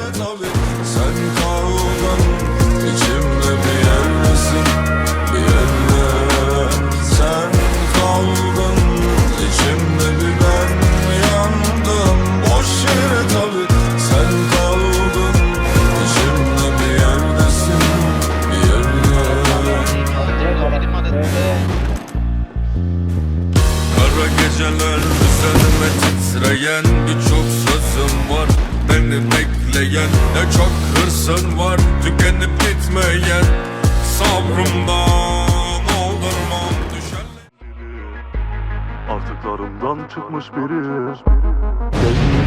Sen kaldın içimde bir yerdesin Bir yerde Sen kaldın içimde bir ben yandım Boş yere tabi Sen kaldın içimde bir yerdesin Bir yerde Kara geceler üzerime titreyen Birçok sözüm var beni bekleyen Ne çok hırsın var tükenip bitmeyen Sabrımdan oldurmam düşen Artıklarımdan çıkmış biri.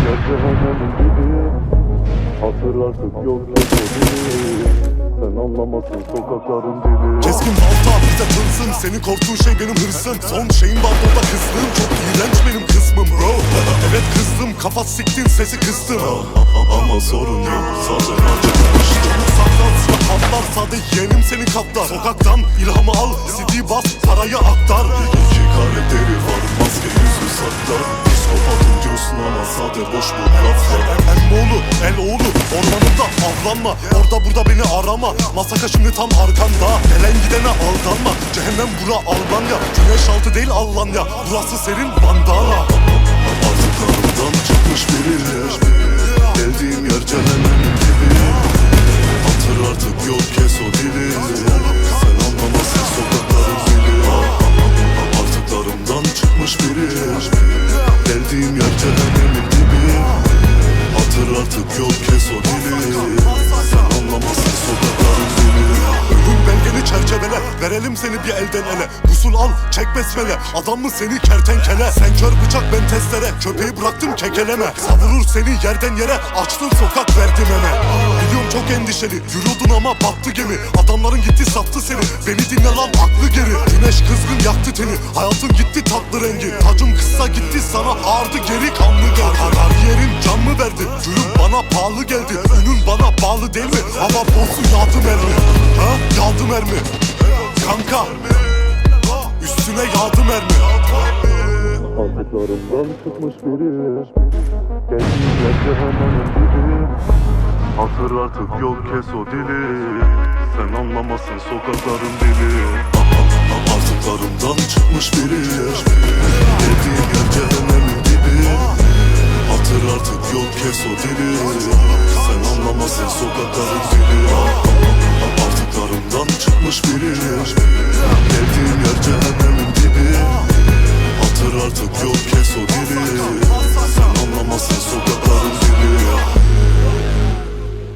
Yer cehennemin gibi. Hatır artık yok kesmedi Sen anlamazsın sokakların dili. Keskin balta bize tınsın Senin korktuğun şey benim hırsın Son şeyin balkonda kıstığım. Çok iğrenç benim kısmım. Bro kafa siktin sesi kıstım Ama sorun yok zaten acıkmış Canım saklan silah patlar Sade yeğenim senin kaptan Sokaktan ilhamı al CD bas parayı aktar. İki karakteri var maske yüzü saklar. Psikopatım diyorsun ama sade boş bu laflar Elmoğlu, el oğlu Ormanında avlanma Orada burada beni arama. Masaka şimdi tam arkanda. Gelen gidene aldanma. Cehennem bura Albanya Güneş altı değil Allanya Burası serin bandana Çıkmış biri. Geldiğim yer cehennemin Verelim seni bir elden ele. Usul al çek besmele. Adam mı seni kertenkele? Sen kör bıçak ben testere. Köpeği bıraktım kekeleme. Savurur seni yerden yere. Açtın sokak verdim eme Biliyorum çok endişeli. Yürüyordun ama battı gemi. Adamların gitti sattı seni. Beni dinle lan aklı geri. Güneş kızgın yaktı teni. Hayatın gitti tatlı rengi. Tacım kısa gitti sana ağırdı geri kanlı geldi. Kariyerin can mı verdi? Gülüm bana pahalı geldi. Ünün bana bağlı değil mi? Hava bozu yağdı mermi Ha? Yağdı mermi Kanka. Üstüne yağdı mermi. Artıklarımdan çıkmış biri. Yer cehennemin dibi. Hatır artık yok kes o dili. Sen anlamazsın sokakların dili. Artıklarımdan çıkmış biri. Geldiğim yer cehennemin dibi. Hatır artık yok kes o dili. Sen anlamazsın sokakların dili Artıklarımdan çıkmış biri. Geldiğim yer cehennemin dibi. Hatır artık yok